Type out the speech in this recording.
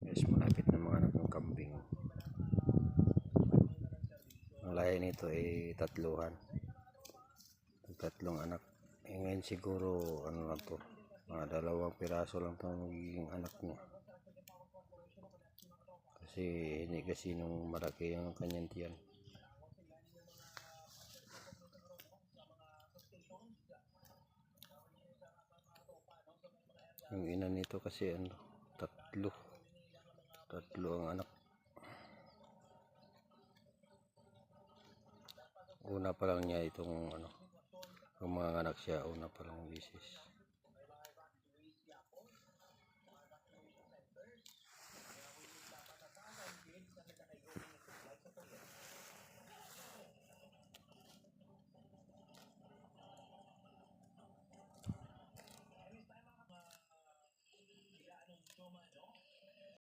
Guys, malapit na mga anak ng kambing. Ang lahi nito ay tatluhan. Tatlong anak. Eh, ngayon siguro, ano lang to, mga dalawang piraso lang ang magiging anak niya. Kasi hindi kasi nung malaki yung kanyang tiyan. Yung ina nito kasi ano, tatlo tatlo ang anak una pa lang niya itong ano yung mga anak siya una pa lang bisis Oh my God.